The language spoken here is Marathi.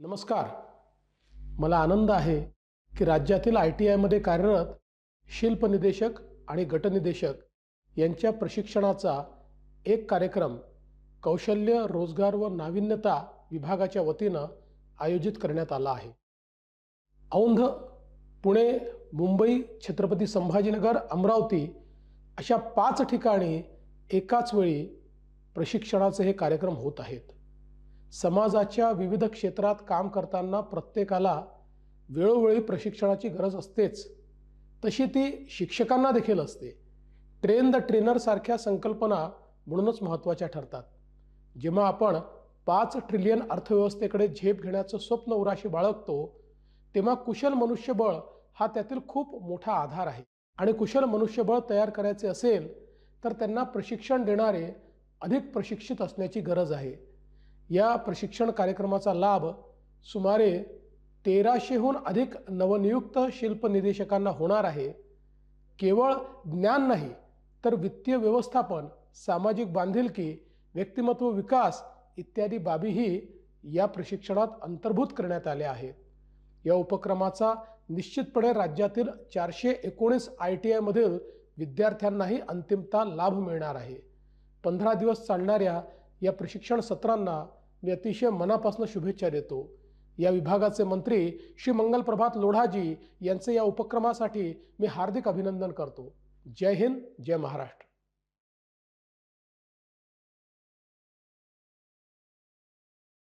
नमस्कार. मला आनंद आहे की राज्यातील आय टी आयमध्ये कार्यरत शिल्पनिदेशक आणि गटनिदेशक यांच्या प्रशिक्षणाचा एक कार्यक्रम कौशल्य रोजगार व नाविन्यता विभागाच्या वतीनं आयोजित करण्यात आला आहे. औंध पुणे मुंबई छत्रपती संभाजीनगर अमरावती अशा पाच ठिकाणी एकाच वेळी प्रशिक्षणाचे हे कार्यक्रम होत आहेत. समाजाच्या विविध क्षेत्रात काम करताना प्रत्येकाला वेळोवेळी प्रशिक्षणाची गरज असतेच. तशी ती शिक्षकांना देखील असते. ट्रेन द ट्रेनरसारख्या संकल्पना म्हणूनच महत्त्वाच्या ठरतात. जेव्हा आपण पाच ट्रिलियन अर्थव्यवस्थेकडे झेप घेण्याचं स्वप्न उराशी बाळगतो तेव्हा कुशल मनुष्यबळ हा त्यातील खूप मोठा आधार आहे. आणि कुशल मनुष्यबळ तयार करायचे असेल तर त्यांना प्रशिक्षण देणारे अधिक प्रशिक्षित असण्याची गरज आहे. या प्रशिक्षण कार्यक्रमाचा लाभ सुमारे तेराशेहून अधिक नवनियुक्त शिल्प निदेशकांना होणार आहे. केवळ ज्ञान नाही तर वित्तीय व्यवस्थापन सामाजिक बांधिलकी व्यक्तिमत्व विकास इत्यादी बाबीही या प्रशिक्षणात अंतर्भूत करण्यात आल्या आहेत. या उपक्रमाचा निश्चितपणे राज्यातील चारशे एकोणीस आय टी आयमधील विद्यार्थ्यांनाही अंतिमता लाभ मिळणार आहे. पंधरा दिवस चालणाऱ्या या प्रशिक्षण सत्रांना मी अतिशय मनापासून शुभेच्छा देतो. या विभागाचे मंत्री श्री मंगल प्रभात लोढाजी यांचे या उपक्रमासाठी मी हार्दिक अभिनंदन करतो. जय हिंद जय महाराष्ट्र.